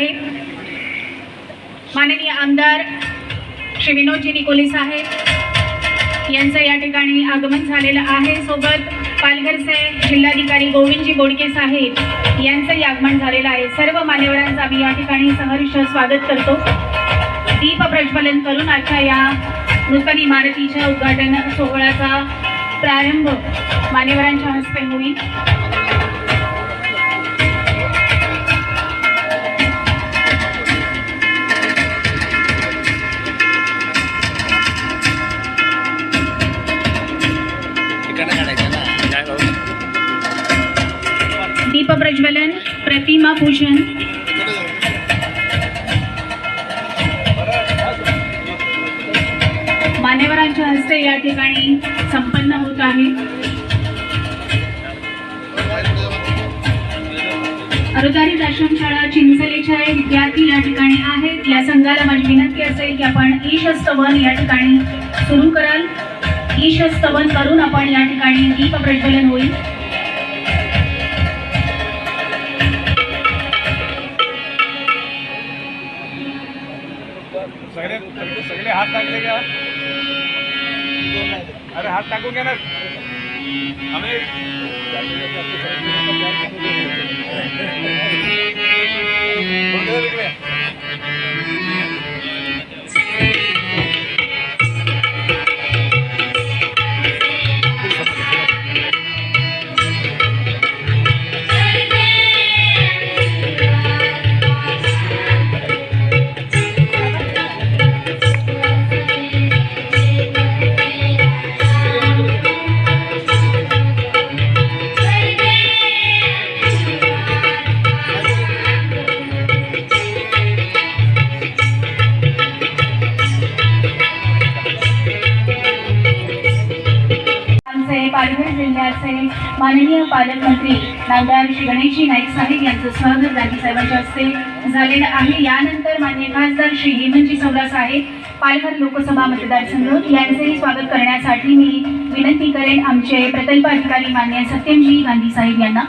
आहे. माननीय आमदार श्री विनोदजी निकोले साहेब यांचं या ठिकाणी आगमन झालेलं आहे. सोबत पालघरचे जिल्हाधिकारी गोविंदजी बोडके साहेब यांचंही आगमन झालेलं आहे. सर्व मान्यवरांचं आम्ही या ठिकाणी सहर्ष स्वागत करतो. दीप प्रज्वलन करून आजच्या या नूतन इमारतीच्या उद्घाटन सोहळ्याचा प्रारंभ मान्यवरांच्या हस्ते होईल. प्रज्वलन प्रतिमा पूजन. मान्यवरांच्या हस्ते या ठिकाणी संपन्न होत आहे. अनुदानित आश्रमशाळा चिंचलेच्या विद्यार्थी या ठिकाणी आहेत. या संघाला माझी विनंती असेल की आपण ईशस्तवन या ठिकाणी सुरू कराल. ईशस्तवन करून आपण या ठिकाणी दीप प्रज्वलन होईल. हात टाकले का? अरे हात टाकून घ्या ना आम्ही जिल्ह्याचे माननीय पालकमंत्री नामदार श्री गणेशजी नाईक साहेब यांचं स्वागत गांधीसाहेबांच्या हस्ते झालेलं आहे. यानंतर मान्य खासदार श्री हेमंतजी सौदा साहेब पालघर लोकसभा मतदारसंघ यांचेही स्वागत करण्यासाठी मी विनंती करेन आमचे प्रकल्प अधिकारी मान्य सत्यमजी गांधी साहेब यांना.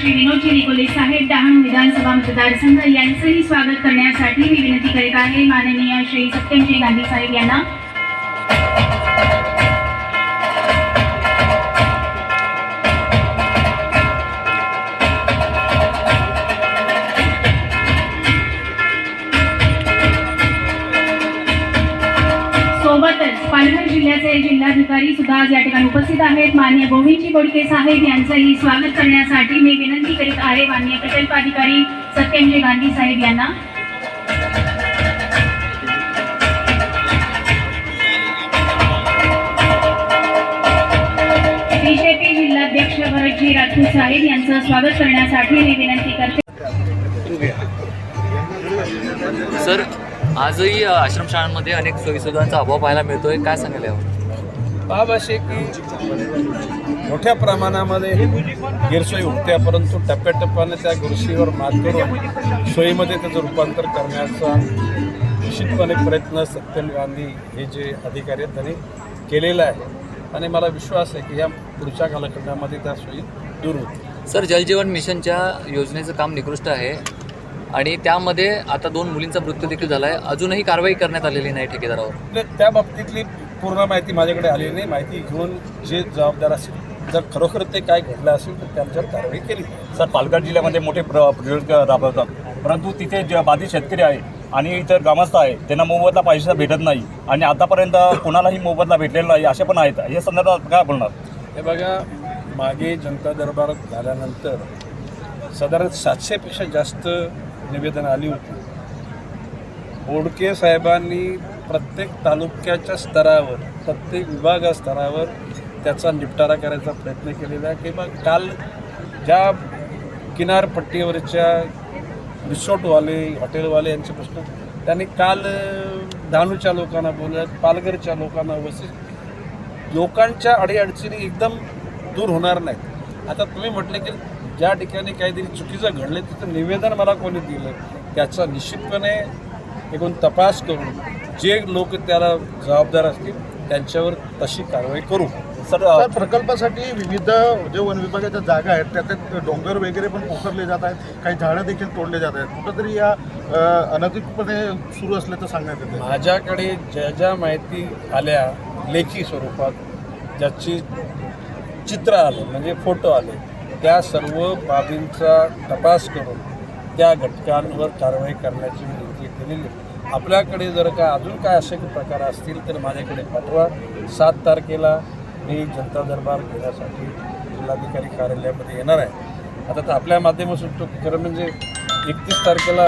श्री विनोदजी निकोले साहेब डहाणू विधानसभा मतदारसंघ यांचंही स्वागत करण्यासाठी मी विनंती करीत आहे. माननीय श्री सत्यमजी गांधी साहेब यांना अधिकारी सुद्धा आज या ठिकाणी उपस्थित आहेत. मान्य गोविंदजी बोडके साहेब यांचंही स्वागत करण्यासाठी मी विनंती करीत आहे. मान्य प्रकल्प अधिकारी सत्यमजी गांधी साहेब यांना. बीजेपी जिल्हाध्यक्ष भरतजी राठोड साहेब यांचं स्वागत करण्यासाठी मी विनंती करते. सर आजही आश्रमशाळांमध्ये अनेक सोयीसुविधांचा अभाव पाहायला मिळतोय. काय सांगायला यावर? बाब असे की मोठ्या प्रमाणामध्ये गैरसोयी होत्या परंतु टप्प्याटप्प्याने त्या गैरसोयीवर मात करून सोयीमध्ये त्याचं रूपांतर करण्याचा निश्चितपणे प्रयत्न सत्यम गांधी हे जे अधिकारी आहेत त्यांनी केलेला आहे. आणि मला विश्वास आहे की या पुढच्या कालखंडामध्ये त्या सोयी दूर होतील. सर जलजीवन मिशनच्या योजनेचं काम निकृष्ट आहे आणि त्यामध्ये आता दोन मुलींचा मृत्यू देखील झाला आहे अजूनही कारवाई करण्यात आलेली नाही ठेकेदारावर. त्या बाबतीतली पूर्ण माहिती माझ्याकडे आलेली नाही. माहिती घेऊन जे जबाबदार असेल जर खरोखर ते काय घडलं असेल तर त्यांच्यावर कारवाई केली. सर पालघर जिल्ह्यामध्ये मोठे प्र प्रयोग राबवतात. परंतु तिथे जे बाधित शेतकरी आहे आणि इतर ग्रामस्थ आहे त्यांना मोबदला पाहिजे भेटत नाही आणि आतापर्यंत कोणालाही मोबदला भेटलेला नाही असे पण आहेत. या संदर्भात काय बोलणार? हे बघा मागे जनता दरबार झाल्यानंतर साधारण सातशेपेक्षा जास्त निवेदन आली होती. बोडके साहेबांनी प्रत्येक तालुक्याच्या स्तरावर प्रत्येक विभाग स्तरावर त्याचा निपटारा करायचा प्रयत्न केलेला आहे. किंवा काल ज्या किनारपट्टीवरच्या रिसॉर्टवाले हॉटेलवाले यांचे प्रश्न त्यांनी काल धानूच्या लोकांना बोलत पालघरच्या लोकांना वसिष्ठ लोकांच्या अडीअडचणी एकदम दूर होणार नाहीत. आता तुम्ही म्हटले की ज्या ठिकाणी काहीतरी चुकीचं घडलं तिथं निवेदन मला कोणी दिलं? त्याचा निश्चितपणे एकूण तपास करून जे लोक त्याला जबाबदार असतील त्यांच्यावर तशी कारवाई करू. सर तर प्रकल्पासाठी विविध जे वन विभागाच्या जागा आहेत त्याच्यात डोंगर वगैरे पण पोखरले जात आहेत काही झाडं देखील तोडले जात आहेत. कुठंतरी या अनधिकृतपणे सुरू असल्याचं सांगण्यात येतं. माझ्याकडे ज्या ज्या माहिती आल्या लेखी स्वरूपात ज्याची चित्र आलं म्हणजे फोटो आले त्या सर्व बाबींचा तपास करून त्या घटकांवर कारवाई करण्याची विनंती केलेली आहे. आपल्याकडे जर का अजून काय असे प्रकार असतील तर माझ्याकडे पाठवा सात तारखेला मी जनता दरबार घेण्यासाठी जिल्हाधिकारी कार्यालयामध्ये येणार आहे. आता तर आपल्या माध्यमातून तो खरं म्हणजे एकतीस तारखेला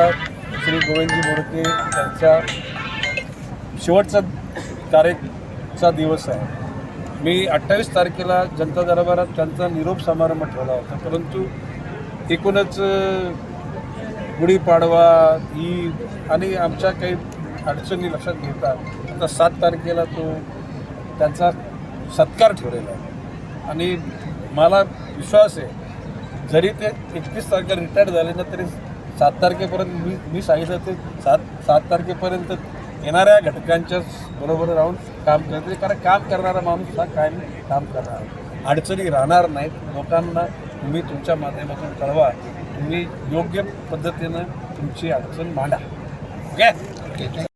श्री गोविंदजी मूर्ती त्यांच्या शेवटचा कार्यचा दिवस आहे. मी अठ्ठावीस तारखेला जनता दरबारात त्यांचा निरोप समारंभ ठेवला होता. परंतु एकूणच गुढीपाडवा ईद आणि आमच्या काही अडचणी लक्षात घेता आता सात तारखेला तो त्यांचा सत्कार ठेवलेला आहे आणि मला विश्वास आहे जरी ते एकतीस तारखेला रिटायर्ड झाले ना तरी सात तारखेपर्यंत मी मी सांगितलं ते सात सात तारखेपर्यंत येणाऱ्या घटकांच्या बरोबर राहून काम करते कारण काम करणारा माणूस हा कायम काम करणार. अडचणी राहणार नाहीत. लोकांना तुम्ही तुमच्या माध्यमातून कळवा. तुम्ही योग्य पद्धतीनं तुमची अडचण मांडा. ओके